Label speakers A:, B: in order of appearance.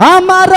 A: আমার